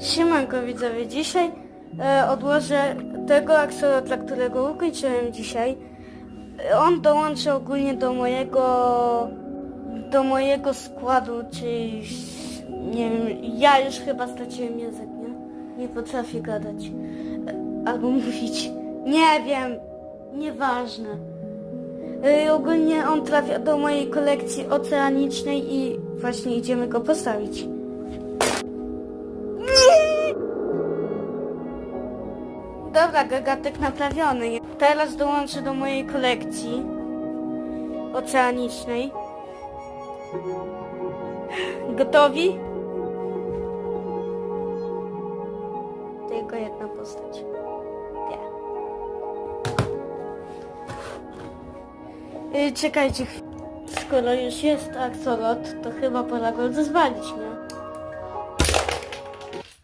Siemanko widzowie, dzisiaj e, odłożę tego aksolotla, którego ukończyłem dzisiaj. On dołączy ogólnie do mojego do mojego składu, czyli nie wiem, ja już chyba straciłem język, nie? Nie potrafię gadać. Albo mówić. Nie wiem, nieważne. E, ogólnie on trafia do mojej kolekcji oceanicznej i właśnie idziemy go postawić. Dobra, gagatek naprawiony. Teraz dołączę do mojej kolekcji oceanicznej. Gotowi? Tylko jedna postać. Nie. Yy, czekajcie. chw- Skoro już jest aksolot, to chyba pora go rozwalić, nie?